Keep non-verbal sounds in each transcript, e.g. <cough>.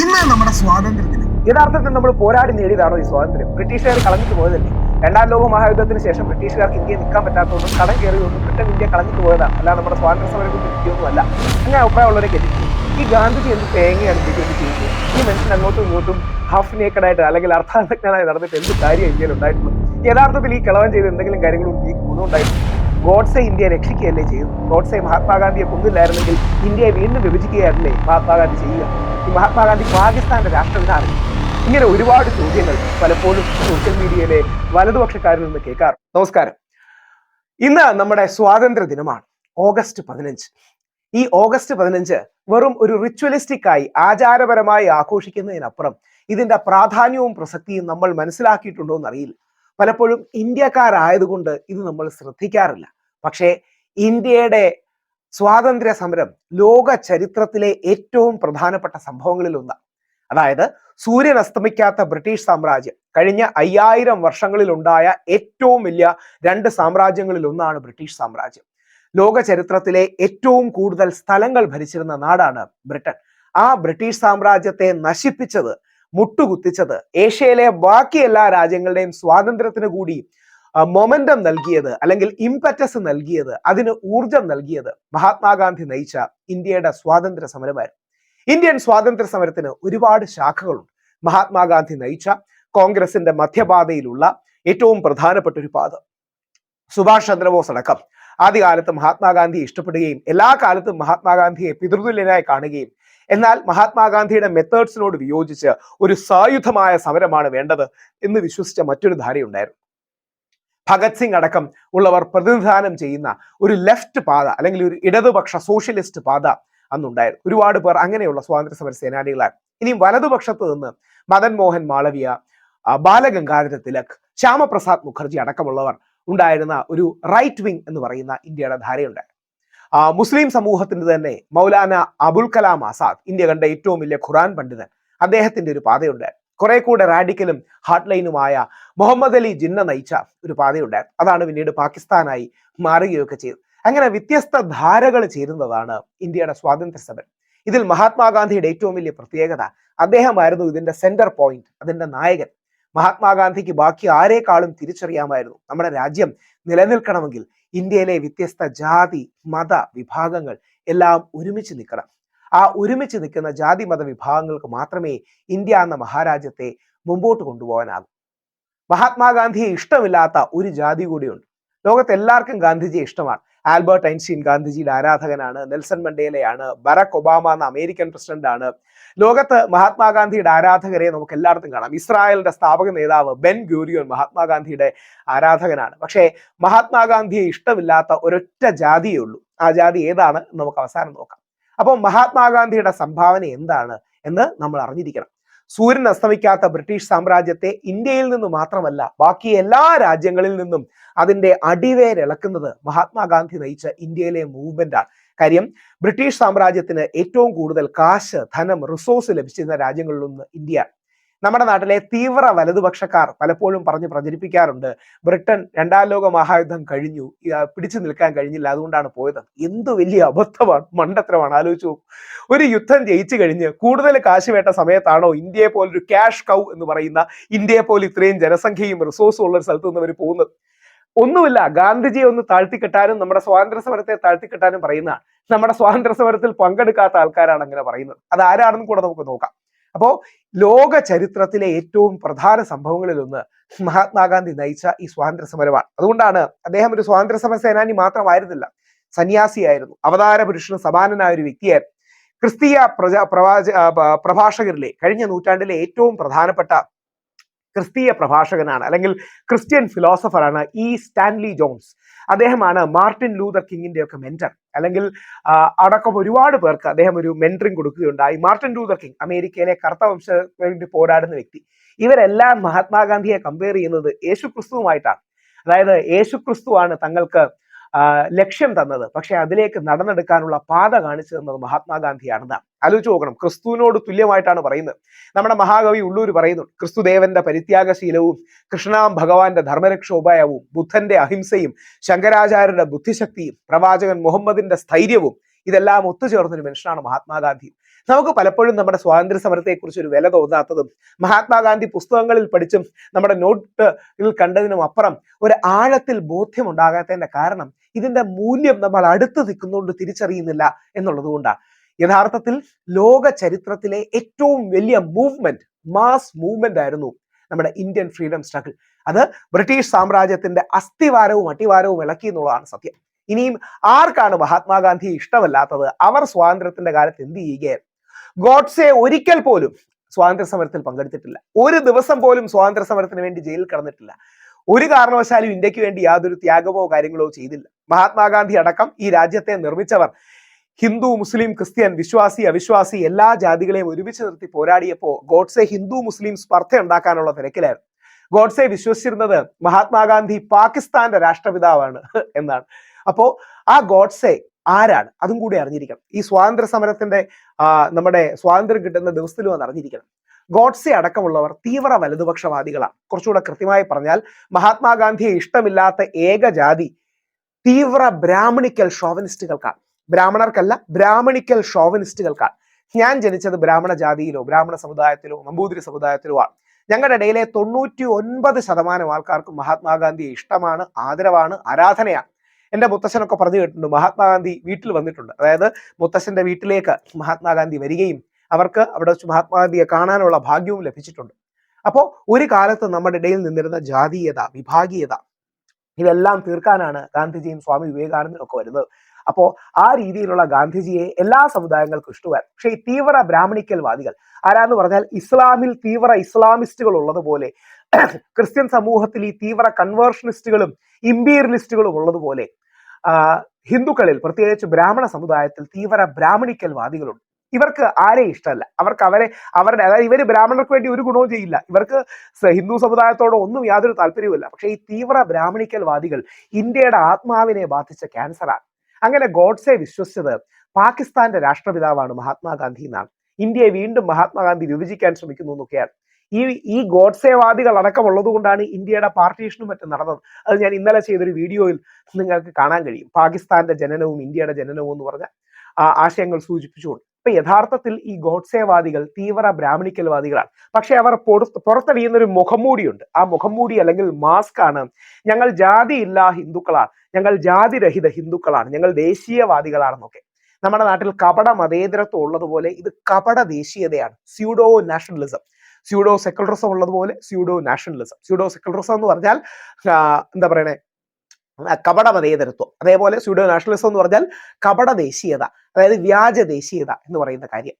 ഇന്ന് നമ്മുടെ സ്വാതന്ത്ര്യത്തിന് യഥാർത്ഥത്തിൽ നമ്മൾ പോരാടി നേടിയതാണോ ഈ സ്വാതന്ത്ര്യം? ബ്രിട്ടീഷുകാർ കളഞ്ഞിട്ട് പോയതല്ലേ? രണ്ടാം ലോക മഹായുദ്ധത്തിന് ശേഷം ബ്രിട്ടീഷുകാർക്ക് ഇന്ത്യ നിൽക്കാൻ പറ്റാത്തതുകൊണ്ടും കടം കയറിയതുകൊണ്ടും ബ്രിട്ടൻ ഇന്ത്യ കളഞ്ഞിട്ട് പോയതാണ്. അല്ലാതെ നമ്മുടെ സ്വാതന്ത്ര്യ സമരം കൊണ്ട് കിട്ടിയൊന്നുമല്ല അങ്ങനെ അഭിപ്രായമുള്ളവരെ ഈ ഗാന്ധിജി എന്ത് തേങ്ങയാണ് ഇന്ത്യയ്ക്ക് ചെയ്യുന്നത്? ഈ മനുഷ്യൻ അങ്ങോട്ടും ഇങ്ങോട്ടും ഹാഫ് നേക്കഡായിട്ട് അല്ലെങ്കിൽ അർത്ഥാനഗ്നായി നടന്നിട്ട് എന്ത് കാര്യം ഇന്ത്യയിൽ ഉണ്ടായിട്ടുള്ളൂ? യഥാർത്ഥത്തിൽ ഈ കളവൻ ചെയ്ത് എന്തെങ്കിലും കാര്യങ്ങളും ഈ ഗുണമുണ്ടായിട്ടുണ്ട്. ഗോഡ്സെ ഇന്ത്യയെ രക്ഷിക്കുകയല്ലേ ചെയ്തു ഗോഡ്സെ മഹാത്മാഗാന്ധിയെ കൊന്നില്ലായിരുന്നെങ്കിൽ ഇന്ത്യയെ വീണ്ടും വിഭജിക്കുകയായിരുന്നില്ലേ മഹാത്മാഗാന്ധി ചെയ്യുക? മഹാത്മാഗാന്ധി പാകിസ്ഥാന്റെ രാഷ്ട്രപിതാവ്. ഇങ്ങനെ ഒരുപാട് ചോദ്യങ്ങൾ പലപ്പോഴും സോഷ്യൽ മീഡിയയിലെ വലതുപക്ഷക്കാരിൽ നിന്ന് കേൾക്കാറ് നമസ്കാരം. ഇന്ന് നമ്മുടെ സ്വാതന്ത്ര്യ ദിനമാണ്. ഓഗസ്റ്റ് പതിനഞ്ച്. ഈ ഓഗസ്റ്റ് പതിനഞ്ച് വെറും ഒരു റിച്വലിസ്റ്റിക് ആയി ആചാരപരമായി ആഘോഷിക്കുന്നതിനപ്പുറം ഇതിന്റെ പ്രാധാന്യവും പ്രസക്തിയും നമ്മൾ മനസ്സിലാക്കിയിട്ടുണ്ടോ എന്നറിയില്ല. പലപ്പോഴും ഇന്ത്യക്കാരായതുകൊണ്ട് ഇത് നമ്മൾ ശ്രദ്ധിക്കാറില്ല. പക്ഷേ ഇന്ത്യയുടെ സ്വാതന്ത്ര്യ സമരം ലോക ചരിത്രത്തിലെ ഏറ്റവും പ്രധാനപ്പെട്ട സംഭവങ്ങളിൽ ഒന്നാണ് അതായത് സൂര്യൻ അസ്തമിക്കാത്ത ബ്രിട്ടീഷ് സാമ്രാജ്യം കഴിഞ്ഞ അയ്യായിരം വർഷങ്ങളിൽ ഉണ്ടായ ഏറ്റവും വലിയ രണ്ട് സാമ്രാജ്യങ്ങളിൽ ഒന്നാണ് ബ്രിട്ടീഷ് സാമ്രാജ്യം. ലോക ചരിത്രത്തിലെ ഏറ്റവും കൂടുതൽ സ്ഥലങ്ങൾ ഭരിച്ചിരുന്ന നാടാണ് ബ്രിട്ടൻ. ആ ബ്രിട്ടീഷ് സാമ്രാജ്യത്തെ നശിപ്പിച്ചത് മുട്ടുകുത്തിച്ചത് ഏഷ്യയിലെ ബാക്കി എല്ലാ രാജ്യങ്ങളുടെയും സ്വാതന്ത്ര്യത്തിന് കൂടി മൊമെന്റം നൽകിയത് അല്ലെങ്കിൽ ഇംപറ്റസ് നൽകിയത് അതിന് ഊർജം നൽകിയത് മഹാത്മാഗാന്ധി നയിച്ച ഇന്ത്യയുടെ സ്വാതന്ത്ര്യ സമരമായിരുന്നു. ഇന്ത്യൻ സ്വാതന്ത്ര്യ സമരത്തിന് ഒരുപാട് ശാഖകളുണ്ട്. മഹാത്മാഗാന്ധി നയിച്ച കോൺഗ്രസിന്റെ മധ്യപാതയിലുള്ള ഏറ്റവും പ്രധാനപ്പെട്ട ഒരു പാത. സുഭാഷ് ചന്ദ്രബോസ് അടക്കം ആദ്യകാലത്ത് മഹാത്മാഗാന്ധിയെ ഇഷ്ടപ്പെടുകയും എല്ലാ കാലത്തും മഹാത്മാഗാന്ധിയെ പിതൃതുല്യനായി കാണുകയും എന്നാൽ മഹാത്മാഗാന്ധിയുടെ മെത്തേഡ്സിനോട് വിയോജിച്ച് ഒരു സായുധമായ സമരമാണ് വേണ്ടത് എന്ന് വിശ്വസിച്ച മറ്റൊരു ധാരയുണ്ടായിരുന്നു ഭഗത് സിംഗ് അടക്കം ഉള്ളവർ പ്രതിനിധാനം ചെയ്യുന്ന ഒരു ലെഫ്റ്റ് പാത അല്ലെങ്കിൽ ഒരു ഇടതുപക്ഷ സോഷ്യലിസ്റ്റ് പാത അന്നുണ്ടായിരുന്നു. ഒരുപാട് പേർ അങ്ങനെയുള്ള സ്വാതന്ത്ര്യ സമര സേനാനികളാണ് ഇനി വലതുപക്ഷത്ത് നിന്ന് മദൻ മോഹൻ മാളവിയ ബാലഗംഗാധര തിലക് ശ്യാമപ്രസാദ് മുഖർജി അടക്കമുള്ളവർ ഉണ്ടായിരുന്ന ഒരു റൈറ്റ് വിങ് എന്ന് പറയുന്ന ഇന്ത്യയുടെ ധാരയുണ്ടായിരുന്നു മുസ്ലിം സമൂഹത്തിന്റെ തന്നെ മൗലാന അബുൽ കലാം ആസാദ് ഇന്ത്യ കണ്ട ഏറ്റവും വലിയ ഖുറാൻ പണ്ഡിതൻ അദ്ദേഹത്തിന്റെ ഒരു പാതയുണ്ടായിരുന്നു കുറെ കൂടെ റാഡിക്കലും ഹാർട്ട് ലൈനുമായ മുഹമ്മദ് അലി ജിന്ന നയിച്ച ഒരു പാതയുണ്ടായിരുന്നു അതാണ് പിന്നീട് പാകിസ്ഥാനായി മാറുകയൊക്കെ ചെയ്തത്. അങ്ങനെ വ്യത്യസ്ത ധാരകൾ ചേരുന്നതാണ് ഇന്ത്യയുടെ സ്വാതന്ത്ര്യ സമരം. ഇതിൽ മഹാത്മാഗാന്ധിയുടെ ഏറ്റവും വലിയ പ്രത്യേകത അദ്ദേഹമായിരുന്നു ഇതിന്റെ സെന്റർ പോയിന്റ് അതിന്റെ നായകൻ. മഹാത്മാഗാന്ധിക്ക് ബാക്കി ആരെക്കാളും തിരിച്ചറിയാമായിരുന്നു. നമ്മുടെ രാജ്യം നിലനിൽക്കണമെങ്കിൽ ഇന്ത്യയിലെ വ്യത്യസ്ത ജാതി മത വിഭാഗങ്ങൾ എല്ലാം ഒരുമിച്ച് നിൽക്കണം. ആ ഒരുമിച്ച് നിൽക്കുന്ന ജാതി മത വിഭാഗങ്ങൾക്ക് മാത്രമേ ഇന്ത്യ എന്ന മഹാരാജ്യത്തെ മുമ്പോട്ട് കൊണ്ടുപോകാനാകൂ. മഹാത്മാഗാന്ധിയെ ഇഷ്ടമില്ലാത്ത ഒരു ജാതി കൂടിയുണ്ട്. ലോകത്ത് എല്ലാവർക്കും ഗാന്ധിജിയെ ഇഷ്ടമാണ്. ആൽബർട്ട് ഐൻസ്റ്റീൻ ഗാന്ധിജിയുടെ ആരാധകനാണ്. നെൽസൺ മണ്ടേലയാണ്. ബറാക് ഒബാമ എന്ന അമേരിക്കൻ പ്രസിഡന്റ് ആണ് ലോകത്ത് മഹാത്മാഗാന്ധിയുടെ ആരാധകരെ നമുക്ക് എല്ലായിടത്തും കാണാം. ഇസ്രായേലിന്റെ സ്ഥാപക നേതാവ് ബെൻ ഗ്യൂരിയോൻ മഹാത്മാഗാന്ധിയുടെ ആരാധകനാണ്. പക്ഷേ മഹാത്മാഗാന്ധിയെ ഇഷ്ടമില്ലാത്ത ഒരൊറ്റ ജാതിയേ ഉള്ളൂ. ആ ജാതി ഏതാണ് നമുക്ക് അവസാനം നോക്കാം. അപ്പോൾ മഹാത്മാഗാന്ധിയുടെ സംഭാവന എന്താണ് എന്ന് നമ്മൾ അറിഞ്ഞിരിക്കണം. സൂര്യൻ അസ്തമിക്കാത്ത ബ്രിട്ടീഷ് സാമ്രാജ്യത്തെ ഇന്ത്യയിൽ നിന്ന് മാത്രമല്ല ബാക്കി എല്ലാ രാജ്യങ്ങളിൽ നിന്നും അതിന്റെ അടിവേരിളക്കുന്നത് മഹാത്മാഗാന്ധി നയിച്ച ഇന്ത്യയിലെ മൂവ്മെന്റ് ആണ്. കാര്യം ബ്രിട്ടീഷ് സാമ്രാജ്യത്തിന് ഏറ്റവും കൂടുതൽ കാശ് ധനം റിസോഴ്സ് ലഭിച്ചിരുന്ന രാജ്യങ്ങളിലൊന്ന് ഇന്ത്യ നമ്മുടെ നാട്ടിലെ തീവ്ര വലതുപക്ഷക്കാർ പലപ്പോഴും പറഞ്ഞ് പ്രചരിപ്പിക്കാറുണ്ട് ബ്രിട്ടൻ രണ്ടാം ലോക മഹായുദ്ധം കഴിഞ്ഞു. പിടിച്ചു നിൽക്കാൻ കഴിഞ്ഞില്ല. അതുകൊണ്ടാണ് പോയത്. എന്ത് വലിയ അബദ്ധമാണ് മണ്ടത്രമാണ് ആലോചിച്ചു ഒരു യുദ്ധം ജയിച്ചു കഴിഞ്ഞ് കൂടുതൽ കാശ് വേട്ട സമയത്താണോ ഇന്ത്യയെ പോലൊരു ക്യാഷ് കൗ എന്ന് പറയുന്ന ഇന്ത്യയെ പോലെ ഇത്രയും ജനസംഖ്യയും റിസോഴ്സും ഉള്ള ഒരു സ്ഥലത്ത് നിന്ന് അവർ പോകുന്നത്? ഒന്നുമില്ല. ഗാന്ധിജിയെ ഒന്ന് താഴ്ത്തിക്കെട്ടാനും നമ്മുടെ സ്വാതന്ത്ര്യ സമരത്തെ താഴ്ത്തിക്കെട്ടാനും പറയുന്നതാണ്. നമ്മുടെ സ്വാതന്ത്ര്യ സമരത്തിൽ പങ്കെടുക്കാത്ത ആൾക്കാരാണ് അങ്ങനെ പറയുന്നത്. അത് ആരാണെന്ന് കൂടെ നമുക്ക് നോക്കാം. അപ്പോ ലോക ചരിത്രത്തിലെ ഏറ്റവും പ്രധാന സംഭവങ്ങളിൽ ഒന്ന് മഹാത്മാഗാന്ധി നയിച്ച ഈ സ്വാതന്ത്ര്യ സമരമാണ് അതുകൊണ്ടാണ് അദ്ദേഹം ഒരു സ്വാതന്ത്ര്യ സമര സേനാനി മാത്രമായിരുന്നില്ല. സന്യാസിയായിരുന്നു. അവതാര പുരുഷന് സമാനനായ ഒരു വ്യക്തിയെ ക്രിസ്തീയ പ്രജ പ്രവാച പ്രഭാഷകരിലെ കഴിഞ്ഞ നൂറ്റാണ്ടിലെ ഏറ്റവും പ്രധാനപ്പെട്ട ക്രിസ്തീയ പ്രഭാഷകനാണ് അല്ലെങ്കിൽ ക്രിസ്ത്യൻ ഫിലോസഫറാണ് ഇ സ്റ്റാൻലി ജോൺസ്. അദ്ദേഹമാണ് മാർട്ടിൻ ലൂതർ കിങ്ങിന്റെ ഒക്കെ മെന്റർ അല്ലെങ്കിൽ അടക്കം ഒരുപാട് പേർക്ക് അദ്ദേഹം ഒരു മെന്ററിങ് കൊടുക്കുകയുണ്ടായി. മാർട്ടിൻ ലൂതർ കിങ് അമേരിക്കയിലെ കറുത്ത വംശ വേണ്ടി പോരാടുന്ന വ്യക്തി. ഇവരെല്ലാം മഹാത്മാഗാന്ധിയെ കമ്പയർ ചെയ്യുന്നത് യേശു ക്രിസ്തുവുമായിട്ടാണ് അതായത് യേശു ക്രിസ്തുവാണ് തങ്ങൾക്ക് ലക്ഷ്യം തന്നത്. പക്ഷെ അതിലേക്ക് നടന്നെടുക്കാനുള്ള പാത കാണിച്ചു തന്നത് മഹാത്മാഗാന്ധിയാണെന്നാണ്. ആലോചിച്ച് നോക്കണം. ക്രിസ്തുവിനോട് തുല്യമായിട്ടാണ് പറയുന്നത്. നമ്മുടെ മഹാകവി ഉള്ളൂർ പറയുന്നു ക്രിസ്തുദേവന്റെ പരിത്യാഗശീലവും കൃഷ്ണാം ഭഗവാന്റെ ധർമ്മരക്ഷോപായവും ബുദ്ധന്റെ അഹിംസയും ശങ്കരാചാര്യരുടെ ബുദ്ധിശക്തിയും പ്രവാചകൻ മുഹമ്മദിന്റെ സ്ഥൈര്യവും ഇതെല്ലാം ഒത്തുചേർന്നൊരു മനുഷ്യനാണ് മഹാത്മാഗാന്ധി. നമുക്ക് പലപ്പോഴും നമ്മുടെ സ്വാതന്ത്ര്യ സമരത്തെക്കുറിച്ച് ഒരു വില തോന്നാത്തതും മഹാത്മാഗാന്ധി പുസ്തകങ്ങളിൽ പഠിച്ചും നമ്മുടെ നോട്ടിൽ കണ്ടതിനും അപ്പുറം ഒരു ആഴത്തിൽ ബോധ്യമുണ്ടാകാത്തതിന്റെ കാരണം ഇതിന്റെ മൂല്യം നമ്മൾ അടുത്ത് നിൽക്കുന്നതുകൊണ്ട് തിരിച്ചറിയുന്നില്ല എന്നുള്ളത് കൊണ്ടാണ് യഥാർത്ഥത്തിൽ ലോക ചരിത്രത്തിലെ ഏറ്റവും വലിയ മൂവ്മെന്റ് മാസ് മൂവ്മെന്റ് ആയിരുന്നു നമ്മുടെ ഇന്ത്യൻ ഫ്രീഡം സ്ട്രഗിൾ അത് ബ്രിട്ടീഷ് സാമ്രാജ്യത്തിന്റെ അസ്ഥിവാരവും അട്ടിവാരവും ഇളക്കി എന്നുള്ളതാണ് സത്യം. ഇനിയും ആർക്കാണ് മഹാത്മാഗാന്ധി ഇഷ്ടമല്ലാത്തത്? അവർ സ്വാതന്ത്ര്യത്തിന്റെ കാലത്ത് എന്ത് ചെയ്യുകയായിരുന്നു ഗോഡ്സെ ഒരിക്കൽ പോലും സ്വാതന്ത്ര്യ സമരത്തിൽ പങ്കെടുത്തിട്ടില്ല. ഒരു ദിവസം പോലും സ്വാതന്ത്ര്യ സമരത്തിന് വേണ്ടി ജയിലിൽ കടന്നിട്ടില്ല. ഒരു കാരണവശാലും ഇന്ത്യയ്ക്ക് വേണ്ടി യാതൊരു ത്യാഗമോ കാര്യങ്ങളോ ചെയ്തില്ല. മഹാത്മാഗാന്ധി അടക്കം ഈ രാജ്യത്തെ നിർമ്മിച്ചവർ ഹിന്ദു മുസ്ലിം ക്രിസ്ത്യൻ വിശ്വാസി അവിശ്വാസി എല്ലാ ജാതികളെയും ഒരുമിച്ച് നിർത്തി പോരാടിയപ്പോൾ ഗോഡ്സെ ഹിന്ദു മുസ്ലിം സ്പർദ്ധ ഉണ്ടാക്കാനുള്ള തിരക്കിലായിരുന്നു. ഗോഡ്സെ വിശ്വസിച്ചിരുന്നത് മഹാത്മാഗാന്ധി പാകിസ്ഥാന്റെ രാഷ്ട്രപിതാവാണ് <laughs> എന്നാണ്. അപ്പോ ആ ഗോഡ്സെ ആരാണ്? അതും കൂടി അറിഞ്ഞിരിക്കണം. ഈ സ്വാതന്ത്ര്യ സമരത്തിന്റെ നമ്മുടെ സ്വാതന്ത്ര്യം കിട്ടുന്ന ദിവസത്തിലും അത് അറിഞ്ഞിരിക്കണം. ഗോഡ്സെ അടക്കമുള്ളവർ തീവ്ര വലതുപക്ഷവാദികളാണ്. കുറച്ചുകൂടെ കൃത്യമായി പറഞ്ഞാൽ മഹാത്മാഗാന്ധിയെ ഇഷ്ടമില്ലാത്ത ഏകജാതി തീവ്ര ബ്രാഹ്മണിക്കൽ ഷോവനിസ്റ്റുകൾക്കാണ്. ബ്രാഹ്മണർക്കല്ല ബ്രാഹ്മണിക്കൽ ഷോവനിസ്റ്റുകൾക്കാണ്. ഞാൻ ജനിച്ചത് ബ്രാഹ്മണ ജാതിയിലോ ബ്രാഹ്മണ സമുദായത്തിലോ നമ്പൂതിരി സമുദായത്തിലോ ആണ്. ഞങ്ങളുടെ ഇടയിലെ തൊണ്ണൂറ്റി ഒൻപത് ശതമാനം ആൾക്കാർക്കും മഹാത്മാഗാന്ധിയെ ഇഷ്ടമാണ് ആദരവാണ് ആരാധനയാണ്. എന്റെ മുത്തശ്ശനൊക്കെ പറഞ്ഞു കേട്ടിട്ടുണ്ട് മഹാത്മാഗാന്ധി വീട്ടിൽ വന്നിട്ടുണ്ട്. അതായത് മുത്തശ്ശന്റെ വീട്ടിലേക്ക് മഹാത്മാഗാന്ധി വരികയും അവർക്ക് അവിടെ വെച്ച് മഹാത്മാഗാന്ധിയെ കാണാനുള്ള ഭാഗ്യവും ലഭിച്ചിട്ടുണ്ട്. അപ്പോൾ ഒരു കാലത്ത് നമ്മുടെ ഇടയിൽ നിന്നിരുന്ന ജാതീയത വിഭാഗീയത ഇതെല്ലാം തീർക്കാനാണ് ഗാന്ധിജിയും സ്വാമി വിവേകാനന്ദനും ഒക്കെ വരുന്നത്. അപ്പോ ആ രീതിയിലുള്ള ഗാന്ധിജിയെ എല്ലാ സമുദായങ്ങൾക്കും ഇഷ്ടമായിരുന്നു പക്ഷേ ഈ തീവ്ര ബ്രാഹ്മണിക്കൽ വാദികൾ ആരാന്ന് പറഞ്ഞാൽ ഇസ്ലാമിൽ തീവ്ര ഇസ്ലാമിസ്റ്റുകൾ ഉള്ളതുപോലെ <clears throat> ക്രിസ്ത്യൻ സമൂഹത്തിൽ ഈ തീവ്ര കൺവേർഷനിസ്റ്റുകളും ഇമ്പീരിയലിസ്റ്റുകളും ഉള്ളതുപോലെ ഹിന്ദുക്കളിൽ പ്രത്യേകിച്ച് ബ്രാഹ്മണ സമുദായത്തിൽ തീവ്ര ബ്രാഹ്മണിക്കൽ വാദികളുണ്ട് ഇവർക്ക് ആരെ ഇഷ്ടമല്ല? അവർക്ക് അവരെ അവരുടെ അതായത് ഇവർ ബ്രാഹ്മണർക്ക് വേണ്ടി ഒരു ഗുണവും ചെയ്യില്ല. ഇവർക്ക് ഹിന്ദു സമുദായത്തോട് ഒന്നും യാതൊരു താല്പര്യവുമില്ല. പക്ഷേ ഈ തീവ്ര ബ്രാഹ്മണിക്കൽ വാദികൾ ഇന്ത്യയുടെ ആത്മാവിനെ ബാധിച്ച ക്യാൻസറാണ് അങ്ങനെ ഗോഡ്സെ വിശ്വസിച്ചത് പാകിസ്ഥാന്റെ രാഷ്ട്രപിതാവാണ് മഹാത്മാഗാന്ധി എന്നാണ്. ഇന്ത്യയെ വീണ്ടും മഹാത്മാഗാന്ധി വിഭജിക്കാൻ ശ്രമിക്കുന്നു എന്നൊക്കെയാണ്. ഈ ഈ ഗോഡ്സേവാദികൾ അടക്കമുള്ളത് കൊണ്ടാണ് ഇന്ത്യയുടെ പാർട്ടീഷനും മറ്റും നടന്നത്. അത് ഞാൻ ഇന്നലെ ചെയ്തൊരു വീഡിയോയിൽ നിങ്ങൾക്ക് കാണാൻ കഴിയും. പാകിസ്ഥാന്റെ ജനനവും ഇന്ത്യയുടെ ജനനവും എന്ന് പറഞ്ഞ ആശയങ്ങൾ സൂചിപ്പിച്ചുകൊണ്ട്. അപ്പൊ യഥാർത്ഥത്തിൽ ഈ ഗോഡ്സേവാദികൾ തീവ്ര ബ്രാഹ്മണിക്കൽവാദികളാണ്. പക്ഷെ അവർ പുറത്ത് പുറത്തടിയുന്ന ഒരു മുഖംമൂടിയുണ്ട്. ആ മുഖംമൂടി അല്ലെങ്കിൽ മാസ്ക് ആണ്. ഞങ്ങൾ ജാതിയില്ല ഹിന്ദുക്കളാണ്. ഞങ്ങൾ ജാതിരഹിത ഹിന്ദുക്കളാണ്. ഞങ്ങൾ ദേശീയവാദികളാണെന്നൊക്കെ. നമ്മുടെ നാട്ടിൽ കപട മതേതരത്വം ഉള്ളതുപോലെ ഇത് കപട ദേശീയതയാണ്. Pseudo nationalism. സ്യൂഡോ സെക്കുലറിസം ഉള്ളതുപോലെ സ്യൂഡോ നാഷണലിസം. സ്യൂഡോ സെക്കുലറിസം എന്ന് പറഞ്ഞാൽ എന്താ പറയണേ? കപട മതേതരത്വം. അതേപോലെ സ്യൂഡോ നാഷണലിസം എന്ന് പറഞ്ഞാൽ കപട ദേശീയത അതായത് വ്യാജ ദേശീയത എന്ന് പറയുന്ന കാര്യം.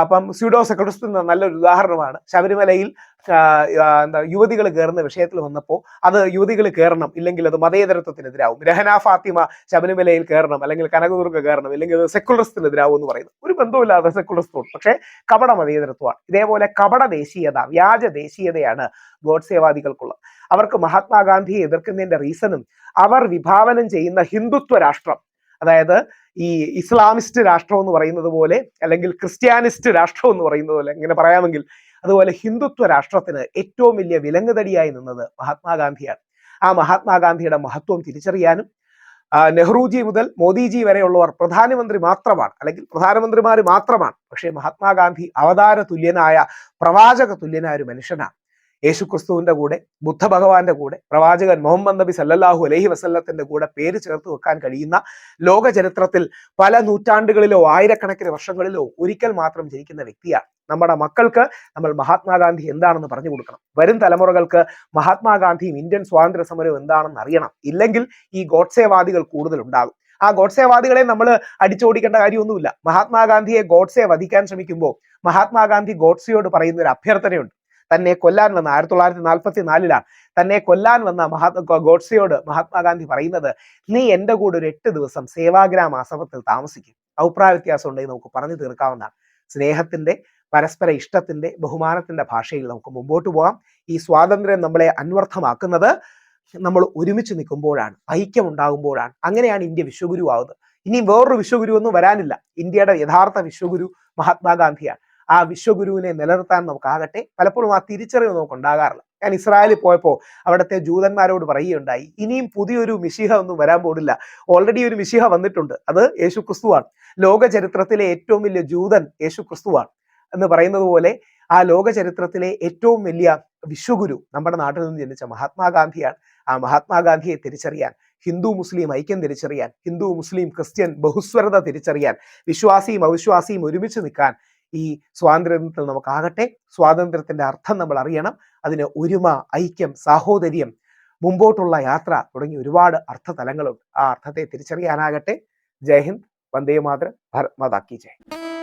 അപ്പം സ്യൂഡോ സെക്രട്ടറിസ്റ്റ് നല്ലൊരു ഉദാഹരണമാണ്. ശബരിമലയിൽ എന്താ യുവതികൾ കയറുന്ന വിഷയത്തിൽ വന്നപ്പോൾ അത് യുവതികൾ കയറണം ഇല്ലെങ്കിൽ അത് മതേതരത്വത്തിനെതിരാവും. രഹന ഫാത്തിമ ശബരിമലയിൽ കയറണം അല്ലെങ്കിൽ കനകദുർഗ കയറണം ഇല്ലെങ്കിൽ അത് സെക്കുലറിസ്റ്റിനെതിരാവും എന്ന് പറയുന്നത് ഒരു ബന്ധവുമില്ലാതെ സെക്കുലറിസ്റ്റോട് പക്ഷേ കപട മതേതരത്വമാണ്. ഇതേപോലെ കപട ദേശീയത വ്യാജ ദേശീയതയാണ് ഗോഡ്സേവാദികൾക്കുള്ളത്. അവർക്ക് മഹാത്മാഗാന്ധിയെ എതിർക്കുന്നതിന്റെ റീസണും അവർ വിഭാവനം ചെയ്യുന്ന ഹിന്ദുത്വ രാഷ്ട്രം. അതായത് ഈ ഇസ്ലാമിസ്റ്റ് രാഷ്ട്രം എന്ന് പറയുന്നത് പോലെ അല്ലെങ്കിൽ ക്രിസ്ത്യാനിസ്റ്റ് രാഷ്ട്രം എന്ന് പറയുന്നത് പോലെ ഇങ്ങനെ പറയാമെങ്കിൽ അതുപോലെ ഹിന്ദുത്വ രാഷ്ട്രത്തിന് ഏറ്റവും വലിയ വിലങ്ങുതടിയായി നിന്നത് മഹാത്മാഗാന്ധിയാണ്. ആ മഹാത്മാഗാന്ധിയുടെ മഹത്വം തിരിച്ചറിയാനും നെഹ്റുജി മുതൽ മോദിജി വരെയുള്ളവർ പ്രധാനമന്ത്രി മാത്രമാണ് അല്ലെങ്കിൽ പ്രധാനമന്ത്രിമാർ മാത്രമാണ്. പക്ഷേ മഹാത്മാഗാന്ധി അവതാര തുല്യനായ പ്രവാചക തുല്യനായ ഒരു മനുഷ്യനാണ്. യേശുക്രിസ്തുവിന്റെ കൂടെ ബുദ്ധ ഭഗവാന്റെ കൂടെ പ്രവാചകൻ മുഹമ്മദ് നബി സല്ലല്ലാഹു അലൈഹി വസല്ലത്തിന്റെ കൂടെ പേര് ചേർത്ത് വെക്കാൻ കഴിയുന്ന ലോക ചരിത്രത്തിൽ പല നൂറ്റാണ്ടുകളിലോ ആയിരക്കണക്കിന് വർഷങ്ങളിലോ ഒരിക്കൽ മാത്രം ജനിക്കുന്ന വ്യക്തിയാണ് നമ്മുടെ മക്കൾക്ക് നമ്മൾ മഹാത്മാഗാന്ധി എന്താണെന്ന് പറഞ്ഞു കൊടുക്കണം. വരും തലമുറകൾക്ക് മഹാത്മാഗാന്ധിയും ഇന്ത്യൻ സ്വാതന്ത്ര്യ സമരവും എന്താണെന്ന് അറിയണം. ഇല്ലെങ്കിൽ ഈ ഗോഡ്സേവാദികൾ കൂടുതൽ ഉണ്ടാകും ആ ഗോഡ്സേവാദികളെ നമ്മൾ അടിച്ചോടിക്കേണ്ട കാര്യമൊന്നുമില്ല. മഹാത്മാഗാന്ധിയെ ഗോഡ്സെ വധിക്കാൻ ശ്രമിക്കുമ്പോൾ മഹാത്മാഗാന്ധി ഗോഡ്സെയോട് പറയുന്ന ഒരു അഭ്യർത്ഥനയുണ്ട്. തന്നെ കൊല്ലാൻ വന്ന ആയിരത്തി തൊള്ളായിരത്തി നാൽപ്പത്തി നാലിലാണ് തന്നെ കൊല്ലാൻ വന്ന മഹാത്മാ ഗോഡ്സെയോട് മഹാത്മാഗാന്ധി പറയുന്നത് നീ എന്റെ കൂടെ ഒരു എട്ട് ദിവസം സേവാഗ്രാം ആശ്രമത്തിൽ താമസിക്കും. അഭിപ്രായ വ്യത്യാസം ഉണ്ടെങ്കിൽ നമുക്ക് പറഞ്ഞു തീർക്കാവുന്നതാണ്. സ്നേഹത്തിന്റെ പരസ്പര ഇഷ്ടത്തിന്റെ ബഹുമാനത്തിന്റെ ഭാഷയിൽ നമുക്ക് മുമ്പോട്ട് പോകാം. ഈ സ്വാതന്ത്ര്യം നമ്മളെ അന്വർത്ഥമാക്കുന്നത് നമ്മൾ ഒരുമിച്ച് നിൽക്കുമ്പോഴാണ് ഐക്യം ഉണ്ടാകുമ്പോഴാണ് അങ്ങനെയാണ് ഇന്ത്യ വിശ്വഗുരു ആവുന്നത് ഇനി വേറൊരു വിശ്വഗുരു ഒന്നും വരാനില്ല. ഇന്ത്യയുടെ യഥാർത്ഥ വിശ്വഗുരു മഹാത്മാഗാന്ധിയാണ് ആ വിശ്വഗുരുവിനെ നിലനിർത്താൻ നമുക്കാകട്ടെ. പലപ്പോഴും ആ തിരിച്ചറിവ് നമുക്ക് ഉണ്ടാകാറില്ല ഞാൻ ഇസ്രായേലിൽ പോയപ്പോൾ അവിടുത്തെ ജൂതന്മാരോട് പറയുകയുണ്ടായി ഇനിയും പുതിയൊരു മിശിഹ ഒന്നും വരാൻ പോടില്ല ഓൾറെഡി ഒരു മിശിഹ വന്നിട്ടുണ്ട്. അത് യേശു ക്രിസ്തുവാണ് ലോക ചരിത്രത്തിലെ ഏറ്റവും വലിയ ജൂതൻ യേശു ക്രിസ്തുവാണ് എന്ന് പറയുന്നത് പോലെ ആ ലോക ചരിത്രത്തിലെ ഏറ്റവും വലിയ വിശ്വഗുരു നമ്മുടെ നാട്ടിൽ നിന്ന് ജനിച്ച മഹാത്മാഗാന്ധിയാണ്. ആ മഹാത്മാഗാന്ധിയെ തിരിച്ചറിയാൻ ഹിന്ദു മുസ്ലിം ഐക്യം തിരിച്ചറിയാൻ ഹിന്ദു മുസ്ലിം ക്രിസ്ത്യൻ ബഹുസ്വരത തിരിച്ചറിയാൻ വിശ്വാസിയും അവിശ്വാസിയും ഒരുമിച്ച് നിൽക്കാൻ ഈ സ്വാതന്ത്ര്യത്തിൽ നമുക്കാകട്ടെ. സ്വാതന്ത്ര്യത്തിന്റെ അർത്ഥം നമ്മൾ അറിയണം അതിന് ഒരുമ ഐക്യം സാഹോദര്യം മുമ്പോട്ടുള്ള യാത്ര തുടങ്ങി ഒരുപാട് അർത്ഥതലങ്ങളുണ്ട്. ആ അർത്ഥത്തെ തിരിച്ചറിയാനാകട്ടെ. ജയ് ഹിന്ദ്. വന്ദേ മാതരം. ഭാരത് മാതാ കി ജയ്.